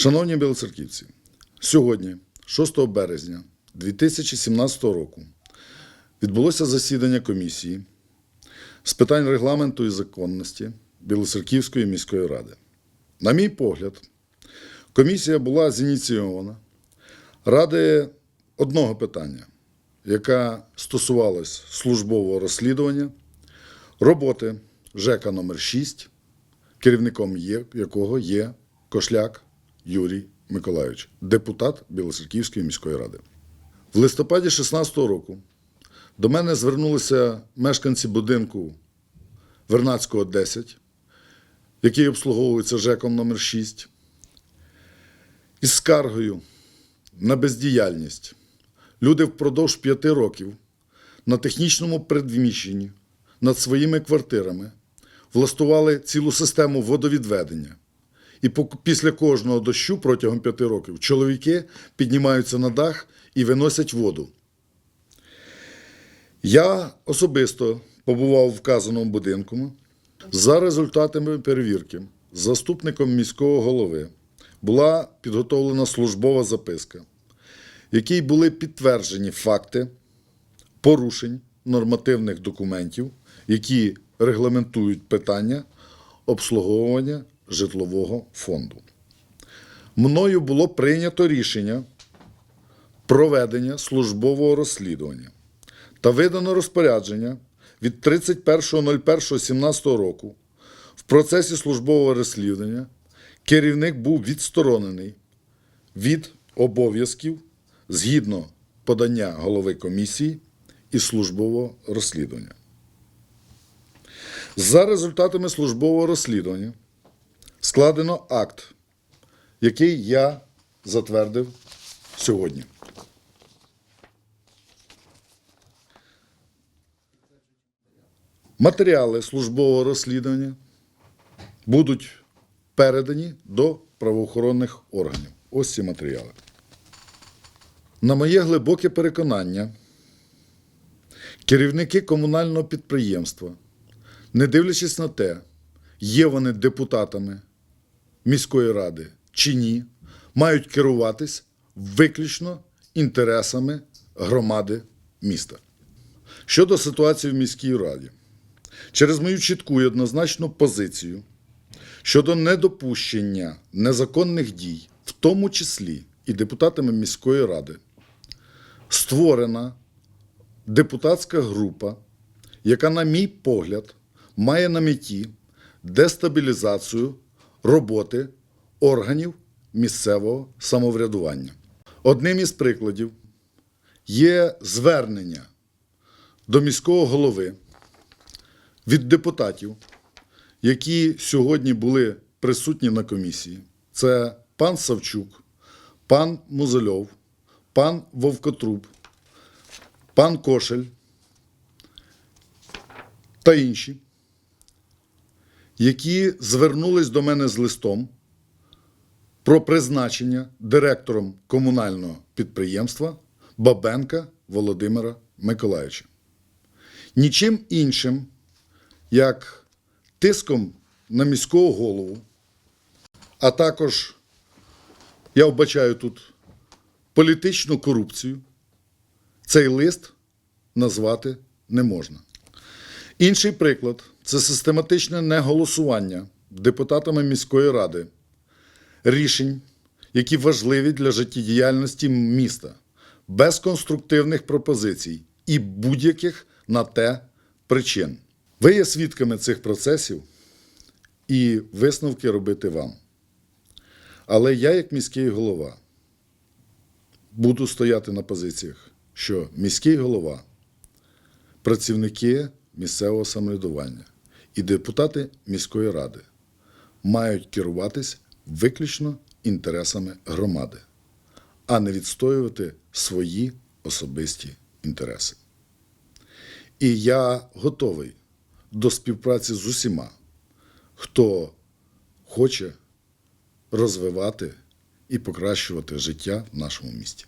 Шановні білоцерківці, сьогодні, 6 березня 2017 року, відбулося засідання комісії з питань регламенту і законності Білоцерківської міської ради. На мій погляд, комісія була зініційована ради одного питання, яке стосувалось службового розслідування, роботи ЖЕКа номер 6 керівником якого є Кошляк Юрій Миколайович, депутат Білоцерківської міської ради. В листопаді 2016 року до мене звернулися мешканці будинку Вернацького 10, який обслуговується ЖЕКом номер 6 із скаргою на бездіяльність. Люди впродовж п'яти років на технічному передвіщенні над своїми квартирами влаштували цілу систему водовідведення. І після кожного дощу протягом п'яти років чоловіки піднімаються на дах і виносять воду. Я особисто побував в вказаному будинку. За результатами перевірки заступником міського голови була підготовлена службова записка, в якій були підтверджені факти порушень нормативних документів, які регламентують питання обслуговування житлового фонду. Мною було прийнято рішення проведення службового розслідування та видано розпорядження від 31.01.17 року. В процесі службового розслідування керівник був відсторонений від обов'язків згідно подання голови комісії і службового розслідування. За результатами службового розслідування складено акт, який я затвердив сьогодні. Матеріали службового розслідування будуть передані до правоохоронних органів. Ось ці матеріали. На моє глибоке переконання, керівники комунального підприємства, не дивлячись на те, є вони депутатами міської ради чи ні, мають керуватись виключно інтересами громади міста. Щодо ситуації в міській раді, через мою чітку і однозначну позицію щодо недопущення незаконних дій, в тому числі і депутатами міської ради, створена депутатська група, яка, на мій погляд, має на меті дестабілізацію роботи органів місцевого самоврядування. Одним із прикладів є звернення до міського голови від депутатів, які сьогодні були присутні на комісії. Це пан Савчук, пан Музельов, пан Вовкотруб, пан Кошель та інші, які звернулись до мене з листом про призначення директором комунального підприємства Бабенка Володимира Миколаївича. Нічим іншим, як тиском на міського голову, а також я вбачаю тут політичну корупцію, цей лист назвати не можна. Інший приклад це систематичне неголосування депутатами міської ради рішень, які важливі для життєдіяльності міста, без конструктивних пропозицій і будь-яких на те причин. Ви є свідками цих процесів і висновки робити вам. Але я, як міський голова, буду стояти на позиціях, що міський голова, працівники місцевого самоврядування і депутати міської ради мають керуватись виключно інтересами громади, а не відстоювати свої особисті інтереси. І я готовий до співпраці з усіма, хто хоче розвивати і покращувати життя в нашому місті.